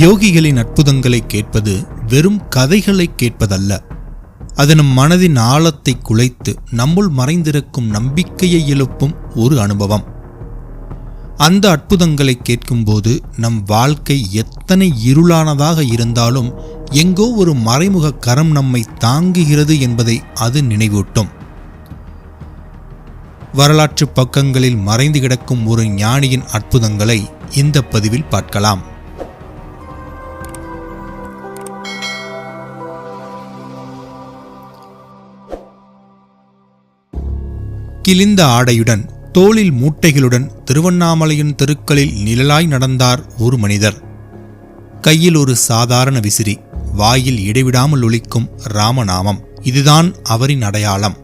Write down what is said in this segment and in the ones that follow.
யோகிகளின் அற்புதங்களை கேட்பது வெறும் கதைகளை கேட்பதல்ல. அது நம் மனதின் ஆழத்தை குலைத்து நம்முள் மறைந்திருக்கும் நம்பிக்கையை எழுப்பும் ஒரு அனுபவம். அந்த அற்புதங்களை கேட்கும்போது நம் வாழ்க்கை எத்தனை இருளானதாக இருந்தாலும் எங்கோ ஒரு மறைமுக கரம் நம்மை தாங்குகிறது என்பதை அது நினைவூட்டும். வரலாற்று பக்கங்களில் மறைந்து கிடக்கும் ஒரு ஞானியின் அற்புதங்களை இந்த பதிவில் பார்க்கலாம். கிழிந்த ஆடையுடன் தோளில் மூட்டைகளுடன் திருவண்ணாமலையின் தெருக்களில் நிழலாய் நடந்தார் ஒரு மனிதர். கையில் ஒரு சாதாரண விசிறி வாயில் இடைவிடாமல் ஒலிக்கும் ராமநாமம். இதுதான் அவரின் அடையாளம்.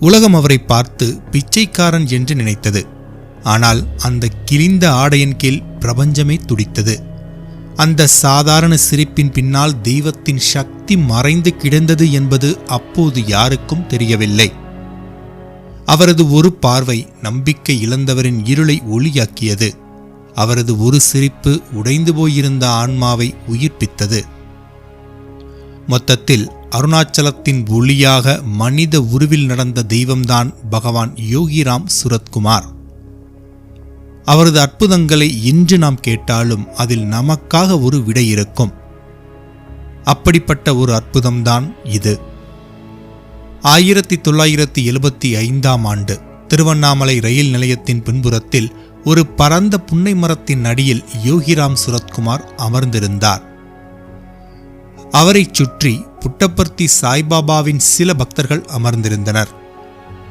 உலகம் அவரை பார்த்து பிச்சைக்காரன் என்று நினைத்தது. ஆனால் அந்த கிழிந்த ஆடையின் கீழ் பிரபஞ்சமே துடித்தது. அந்த சாதாரண சிரிப்பின் பின்னால் தெய்வத்தின் சக்தி மறைந்து கிடந்தது என்பது அப்போது யாருக்கும் தெரியவில்லை. அவரது ஒரு பார்வை நம்பிக்கை இழந்தவரின் இருளை ஒளியாக்கியது. அவரது ஒரு சிரிப்பு உடைந்து போயிருந்த ஆன்மாவை உயிர்ப்பித்தது. மொத்தத்தில் அருணாச்சலத்தின் ஒளியாக மனித உருவில் நடந்த தெய்வம்தான் பகவான் யோகிராம் சுரத்குமார். அவரது அற்புதங்களை இன்று நாம் கேட்டாலும் அதில் நமக்காக ஒரு விடை இருக்கும். அப்படிப்பட்ட ஒரு அற்புதம்தான் இது. ஆயிரத்தி தொள்ளாயிரத்தி எழுபத்தி ஐந்தாம் ஆண்டு திருவண்ணாமலை ரயில் நிலையத்தின் பின்புறத்தில் ஒரு பரந்த புன்னை மரத்தின் அடியில் யோகிராம் சுரத்குமார் அமர்ந்திருந்தார். அவரைச் சுற்றி புட்டப்பர்த்தி சாய்பாபாவின் சில பக்தர்கள் அமர்ந்திருந்தனர்.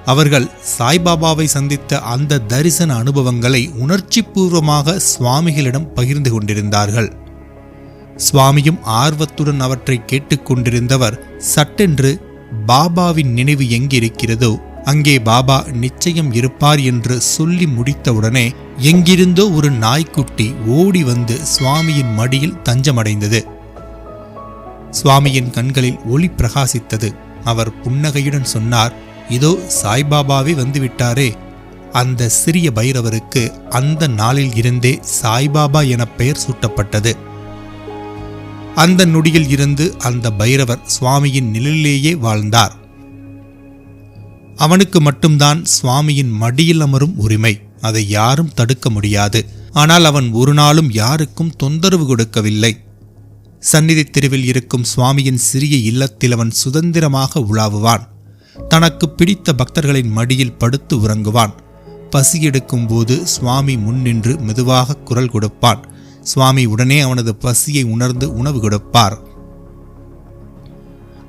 அவர்கள் சாய்பாபாவை சந்தித்த அந்த தரிசன அனுபவங்களை உணர்ச்சிபூர்வமாக சுவாமிகளிடம் பகிர்ந்து கொண்டிருந்தார்கள். சுவாமியும் ஆர்வத்துடன் அவற்றை கேட்டுக்கொண்டிருந்தவர் சட்டென்று பாபாவின் நினைவு எங்கிருக்கிறதோ அங்கே பாபா நிச்சயம் இருப்பார் என்று சொல்லி முடித்தவுடனே எங்கிருந்தோ ஒரு நாய்க்குட்டி ஓடி வந்து சுவாமியின் மடியில் தஞ்சமடைந்தது. சுவாமியின் கண்களில் ஒளி பிரகாசித்தது. அவர் புன்னகையுடன் சொன்னார் இதோ சாய்பாபாவே வந்துவிட்டாரே. அந்த சிறிய பைரவருக்கு அந்த நாளில் இருந்தே சாய்பாபா என பெயர் சூட்டப்பட்டது. அந்த நொடியில் இருந்து அந்த பைரவர் சுவாமியின் நிழலிலேயே வாழ்ந்தார். அவனுக்கு மட்டும்தான் சுவாமியின் மடியில் அமரும் உரிமை. அதை யாரும் தடுக்க முடியாது. ஆனால் அவன் ஒரு நாளும் யாருக்கும் தொந்தரவு கொடுக்கவில்லை. சந்நிதி தெருவில் இருக்கும் சுவாமியின் சிறிய இல்லத்தில் அவன் சுதந்திரமாக உலாவுவான். தனக்கு பிடித்த பக்தர்களின் மடியில் படுத்து உறங்குவான். பசி எடுக்கும்போது சுவாமி முன்னின்று மெதுவாக குரல் கொடுப்பான். சுவாமி உடனே அவனது பசியை உணர்ந்து உணவு கொடுப்பார்.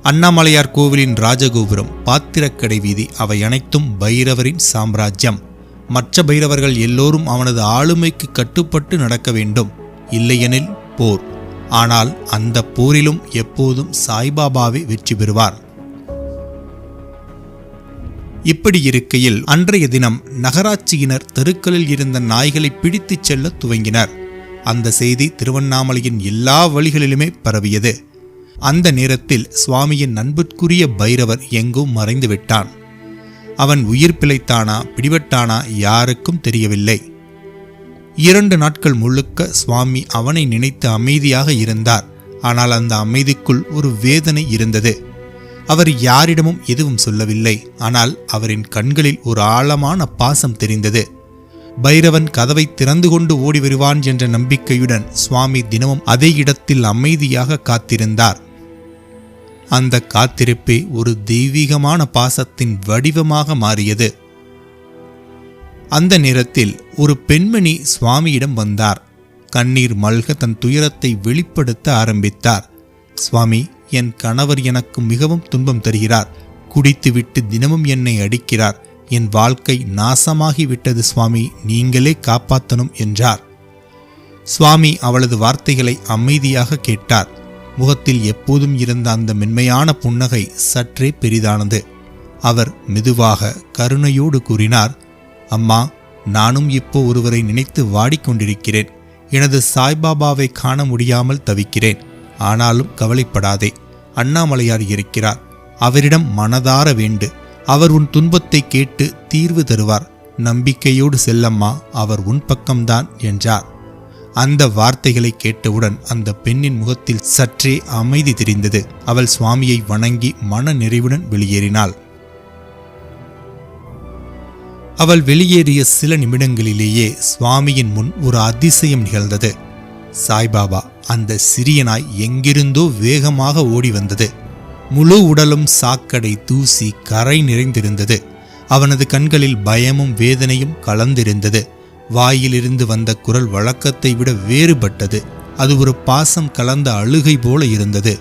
அண்ணாமலையார் கோவிலின் ராஜகோபுரம் பாத்திரக்கடை வீதி அவை அனைத்தும் பைரவரின் சாம்ராஜ்யம். மற்ற பைரவர்கள் எல்லோரும் அவனது ஆளுமைக்கு கட்டுப்பட்டு நடக்க வேண்டும். இல்லையெனில் போர். ஆனால் அந்த போரிலும் எப்போதும் சாய்பாபாவே வெற்றி பெறுவார். இப்படி இருக்கையில் அன்றைய தினம் நகராட்சியினர் தெருக்களில் இருந்த நாய்களை பிடித்துச் செல்ல துவங்கினர். அந்த செய்தி திருவண்ணாமலையின் எல்லா வழிகளிலுமே பரவியது. அந்த நேரத்தில் சுவாமியின் நண்புக்குரிய பைரவர் எங்கும் மறைந்து விட்டான். அவன் உயிர் பிழைத்தானா பிடிபட்டானா யாருக்கும் தெரியவில்லை. இரண்டு நாட்கள் முழுக்க சுவாமி அவனை நினைத்து அமைதியாக இருந்தார். ஆனால் அந்த அமைதிக்குள் ஒரு வேதனை இருந்தது. அவர் யாரிடமும் எதுவும் சொல்லவில்லை. ஆனால் அவரின் கண்களில் ஒரு ஆழமான பாசம் தெரிந்தது. பைரவன் கதவை திறந்து கொண்டு ஓடி வருவான் என்ற நம்பிக்கையுடன் சுவாமி தினமும் அதே இடத்தில் அமைதியாக காத்திருந்தார். அந்த காத்திருப்பே ஒரு தெய்வீகமான பாசத்தின் வடிவமாக மாறியது. அந்த நேரத்தில் ஒரு பெண்மணி சுவாமியிடம் வந்தார். கண்ணீர் மல்க தன் துயரத்தை வெளிப்படுத்த ஆரம்பித்தார். சுவாமி என் கணவர் எனக்கு மிகவும் துன்பம் தருகிறார். குடித்துவிட்டு தினமும் என்னை அடிக்கிறார். என் வாழ்க்கை நாசமாகிவிட்டது சுவாமி. நீங்களே காப்பாத்தணும் என்றார். சுவாமி அவளது வார்த்தைகளை அமைதியாக கேட்டார். முகத்தில் எப்போதும் இருந்த அந்த மென்மையான புன்னகை சற்றே பெரிதானது. அவர் மெதுவாக கருணையோடு கூறினார் அம்மா நானும் இப்போ ஒருவரை நினைத்து வாடிக்கொண்டிருக்கிறேன். எனது சாய்பாபாவை காண முடியாமல் தவிக்கிறேன். ஆனாலும் கவலைப்படாதே. அண்ணாமலையார் இருக்கிறார். அவரிடம் மனதார வேண்டு. அவர் உன் துன்பத்தை கேட்டு தீர்வு தருவார். நம்பிக்கையோடு செல்லம்மா அவர் உன் பக்கம்தான் என்றார். அந்த வார்த்தைகளை கேட்டவுடன் அந்த பெண்ணின் முகத்தில் சற்றே அமைதி தெரிந்தது. அவள் சுவாமியை வணங்கி மன நிறைவுடன் வெளியேறினாள். அவள் வெளியேறிய சில நிமிடங்களிலேயே சுவாமியின் முன் ஒரு அதிசயம் நிகழ்ந்தது. சாய்பாபா அந்த சிறியனாய் எங்கிருந்தோ வேகமாக ஓடி வந்தது. முழு உடலும் சாக்கடை தூசி கரை நிறைந்திருந்தது. அவனது கண்களில் பயமும் வேதனையும் கலந்திருந்தது. வாயிலிருந்து வந்த குரல் வழக்கத்தை விட வேறுபட்டது. அது ஒரு பாசம் கலந்த அழுகை போல இருந்தது.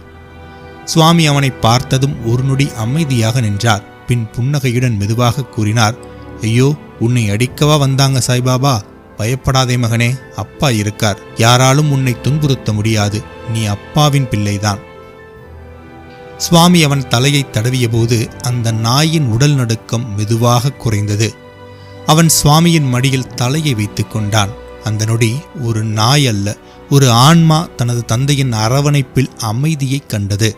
சுவாமி அவனை பார்த்ததும் ஒரு நொடி அமைதியாக நின்றார். பின் புன்னகையுடன் மெதுவாக கூறினார் ஐயோ உன்னை அடிக்கவா வந்தாங்க சாய்பாபா? பயப்படாதே மகனே அப்பா இருக்கார். யாராலும் உன்னை துன்புறுத்த முடியாது. நீ அப்பாவின் பிள்ளைதான். சுவாமி அவன் தலையை தடவியபோது அந்த நாயின் உடல் நடுக்கம் மெதுவாக குறைந்தது. அவன் சுவாமியின் மடியில் தலையை வைத்து கொண்டான். அந்த நொடி ஒரு நாய் அல்ல ஒரு ஆன்மா தனது தந்தையின் அரவணைப்பில் அமைதியை கண்டது.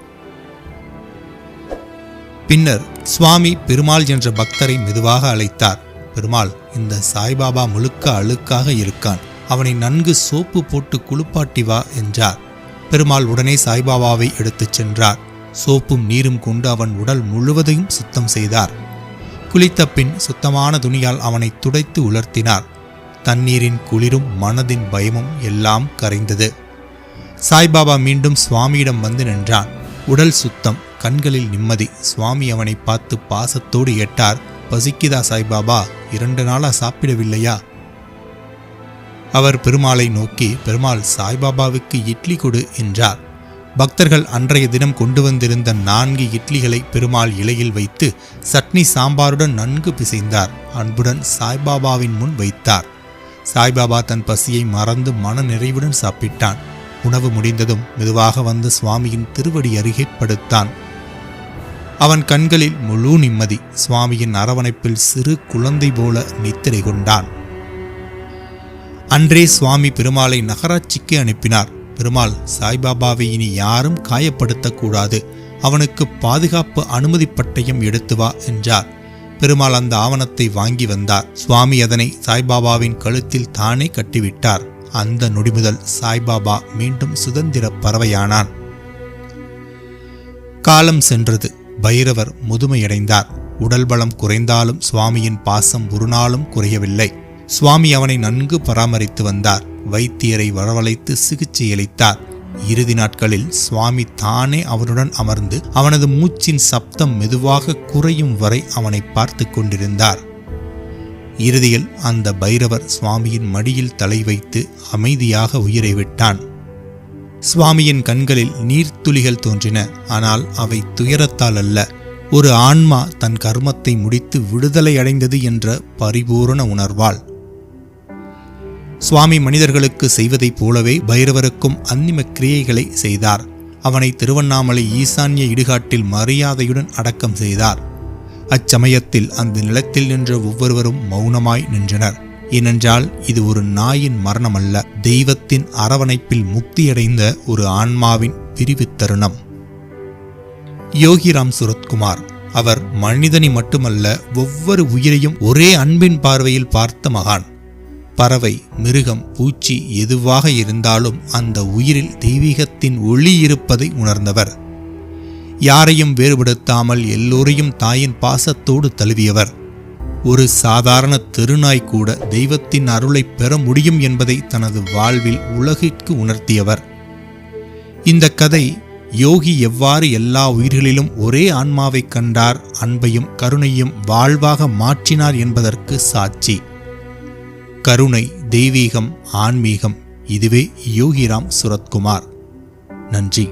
பின்னர் சுவாமி பெருமாள் என்ற பக்தரை மெதுவாக அழைத்தார். பெருமாள் இந்த சாய்பாபா முழுக்க அழுக்காக இருக்கான். அவனை நன்கு சோப்பு போட்டு குளிப்பாட்டி வா என்றார். பெருமாள் உடனே சாய்பாபாவை எடுத்துச் சென்றார். சோப்பும் நீரும் கொண்டு அவன் உடல் முழுவதையும் சுத்தம் செய்தார். குளித்த பின் சுத்தமான துணியால் அவனை துடைத்து உலர்த்தினார். தண்ணீரின் குளிரும் மனதின் பயமும் எல்லாம் கரைந்தது. சாய்பாபா மீண்டும் சுவாமியிடம் வந்து நின்றான். உடல் சுத்தம் கண்களில் நிம்மதி. சுவாமி அவனை பார்த்து பாசத்தோடு ஏட்டார் பசிக்குதா சாய்பாபா? இரண்டு நாளா சாப்பிடவில்லையா? அவர் பெருமாளை நோக்கி பெருமாள் சாய்பாபாவுக்கு இட்லி கொடு என்றார். பக்தர்கள் அன்றைய தினம் கொண்டு வந்திருந்த நான்கு இட்லிகளை பெருமாள் இலையில் வைத்து சட்னி சாம்பாருடன் நன்கு பிசைந்தார். அன்புடன் சாய்பாபாவின் முன் வைத்தார். சாய்பாபா தன் பசியை மறந்து மன நிறைவுடன் சாப்பிட்டான். உணவு முடிந்ததும் மெதுவாக வந்து சுவாமியின் திருவடி அருகே படுத்தான். அவன் கண்களில் முழு நிம்மதி. சுவாமியின் அரவணைப்பில் சிறு குழந்தை போல நித்திரை கொண்டான். அன்றே சுவாமி பெருமாளை நகராட்சிக்கு அனுப்பினார். பெருமாள் சாய்பாபாவை இனி யாரும் காயப்படுத்தக்கூடாது. அவனுக்கு பாதுகாப்பு அனுமதி பட்டயம் எடுத்து வா என்றார். பெருமாள் அந்த ஆவணத்தை வாங்கி வந்தார். சுவாமி அதனை சாய்பாபாவின் கழுத்தில் தானே கட்டிவிட்டார். அந்த நொடி முதல் சாய்பாபா மீண்டும் சுதந்திர பறவையானான். காலம் சென்றது. பைரவர் முதுமையடைந்தார். உடல் பலம் குறைந்தாலும் சுவாமியின் பாசம் ஒரு நாளும் குறையவில்லை. சுவாமி அவனை நன்கு பராமரித்து வந்தார். வைத்தியரை வரவழைத்து சிகிச்சை அளித்தார். இறுதி நாட்களில் சுவாமி தானே அவனுடன் அமர்ந்து அவனது மூச்சின் சப்தம் மெதுவாக குறையும் வரை அவனை பார்த்து கொண்டிருந்தார். இறுதியில் அந்த பைரவர் சுவாமியின் மடியில் தலை வைத்து அமைதியாக உயிரை விட்டான். சுவாமியின் கண்களில் நீர்த்துளிகள் தோன்றின. ஆனால் அவை துயரத்தால் அல்ல. ஒரு ஆன்மா தன் கர்மத்தை முடித்து விடுதலை அடைந்தது என்ற பரிபூரண உணர்வாள் சுவாமி மனிதர்களுக்கு செய்வதைப் போலவே பைரவருக்கும் அந்திம கிரியைகளை செய்தார். அவனை திருவண்ணாமலை ஈசான்ய இடுகாட்டில் மரியாதையுடன் அடக்கம் செய்தார். அச்சமயத்தில் அந்த நிலத்தில் நின்ற ஒவ்வொருவரும் மௌனமாய் நின்றனர். ஏனென்றால் இது ஒரு நாயின் மரணமல்ல தெய்வத்தின் அரவணைப்பில் முக்தியடைந்த ஒரு ஆன்மாவின் பிரிவு தருணம் யோகிராம் சுரத்குமார் அவர் மனிதனை மட்டுமல்ல ஒவ்வொரு உயிரையும் ஒரே அன்பின் பார்வையில் பார்த்த மகான். பறவை மிருகம் பூச்சி எதுவாக இருந்தாலும் அந்த உயிரில் தெய்வீகத்தின் ஒளி இருப்பதை உணர்ந்தவர். யாரையும் வேறுபடுத்தாமல் எல்லோரையும் தாயின் பாசத்தோடு தழுவியவர். ஒரு சாதாரண தெருநாய் கூட தெய்வத்தின் அருளை பெற முடியும் என்பதை தனது வாழ்வில் உலகிற்கு உணர்த்தியவர். இந்த கதை யோகி எவ்வாறு எல்லா உயிர்களிலும் ஒரே ஆன்மாவைக் கண்டார் அன்பையும் கருணையும் வாழ்வாக மாற்றினார் என்பதற்கு சாட்சி. கருணை தெய்வீகம் ஆன்மீகம். இதுவே யோகிராம் சுரத்குமார். நன்றி.